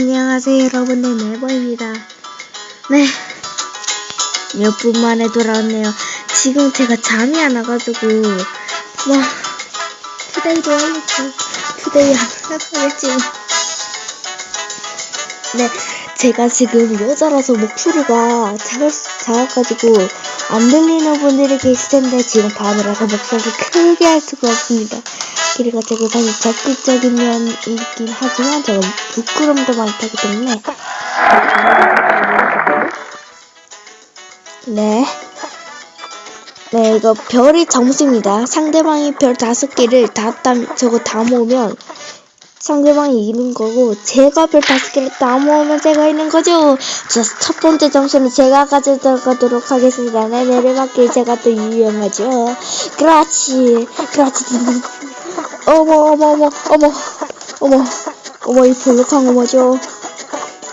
안녕하세요 여러분들. 네버입니다. 네. 몇 분 만에 돌아왔네요. 지금 제가 잠이 안 와가지고 와 투데이도 하겠죠 투데이 안 하겠지. 네. 제가 지금 여자라서 목소리가 작을, 작아가지고 안 들리는 분들이 계실 텐데 지금 밤이라서 목소리 크게 할 수가 없습니다 그리고 제가 사실 적극적인 면이긴 하지만 제가 부끄럼도 많이 타기 때문에 네. 네, 이거 별이 점수입니다. 상대방이 별 다섯 개를 다 따, 저거 다 모으면 상대방이 이기는 거고, 제가 별 다섯 개를 다 모으면 제가 있는 거죠. 자, 첫 번째 점수는 제가 가져가도록 하겠습니다. 네, 내리막길 제가 또 유용하죠. 그렇지, 그렇지. 어머, 어머, 어머, 어머, 어머, 어머, 이 볼록한 거 뭐죠?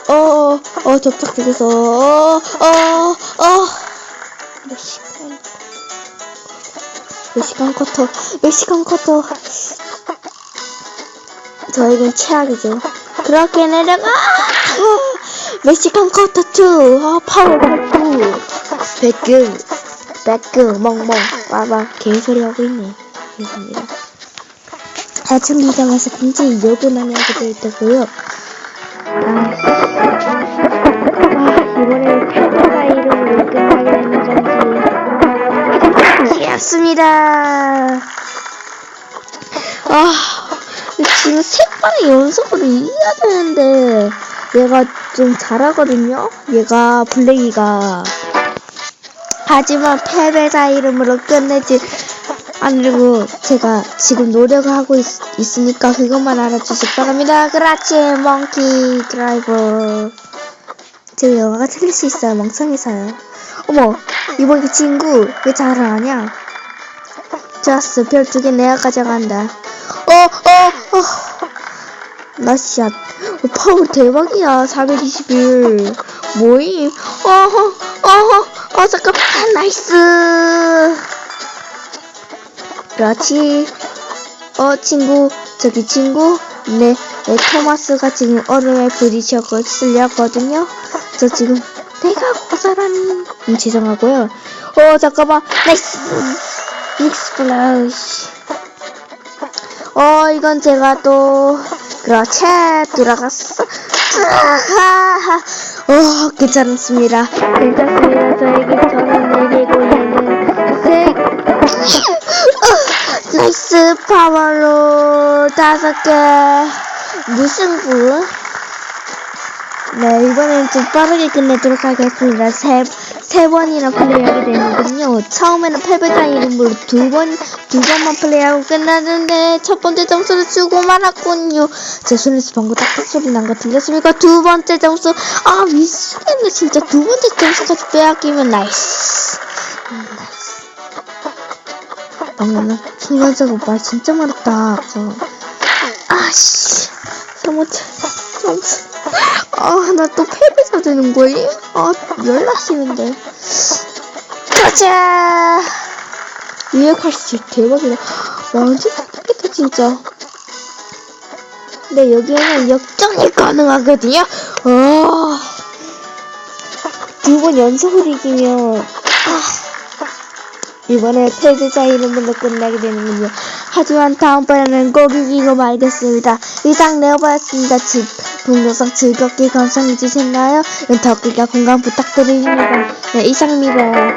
어, 어, 어, 접착되겠어. 어, 어, 어. 멕시칸, 멕시칸 커터, 멕시칸 커터. 저에겐 최악이죠. 그렇게 내려가! 멕시칸 커터 2! 아, 파워 커터! 백금, 백금, 멍멍, 빠바, 개소리 하고 있네. 죄송합니다. 하층 기장에서 굉장히 욕을 많이 하게 되어 있다고요. 아, 아, 이번에 페드가 이름으로 끝나게 되는 건지. 귀엽습니다. 아, 지금 세 번의 연속으로 이겨야 되는데, 얘가 좀 잘하거든요? 얘가, 블랙이가. 하지만 패배자 이름으로 끝내지 않으려고 제가 지금 노력을 하고 있, 있으니까 그것만 알아주시기 바랍니다. 그렇지, 멍키 드라이버. 제 영화가 틀릴 수 있어요. 멍청해서요. 어머, 이번 그 친구 왜잘 하냐? 좋았어, 별 두 개 내가 가져간다. 어, 어, 어. 나샷. 어, 파워 대박이야. 421. 뭐임? 어허, 어허, 어, 잠깐. 아, 나이스. 그렇지. 어, 친구. 저기 친구. 네, 네, 토마스가 지금 얼음에 부딪혀서 쓸렸거든요. 저 지금 내가 고사라니. 음, 죄송하고요. 어, 잠깐만. 나이스. 익스플로시. 어, 이건 제가 또, 그렇지, 돌아갔어. 어, 괜찮습니다. 괜찮습니다. 저에게 저는 내리 어, 나이스 파워로 다섯 개. 무승부. 네, 이번엔 좀 빠르게 끝내도록 하겠습니다. 세, 세 번이나 플레이하게 되는군요. 처음에는 패배자 이름으로 두 번, 두 번만 플레이하고 끝났는데, 첫 번째 점수를 주고 말았군요. 제 손에서 방금 딱딱 소리 난거 들렸습니까? 두 번째 점수, 아, 미치겠네. 진짜 두 번째 점수까지 빼앗기면 나이스. 음, 방금은 순간적으로 말 진짜 많았다. 저. 아씨. 세 번째 점수. 아, 나 또 패배자 되는 거임? 아, 열나시는데. 가자! 유역할수 진짜 대박이다. 완전 똑똑했다, 진짜. 근데 여기에는 역전이 가능하거든요? 아, 두번 연속으로 이기면, 아, 이번에 패배자 이름으로 끝나게 되는군요. 하지만 다음번에는 꼭 이기고 말겠습니다. 이상 내어봤습니다. 즉, 동영상 즐겁게 감상해주셨나요? 댓글과 공감 부탁드립니다. 네, 이상입니다.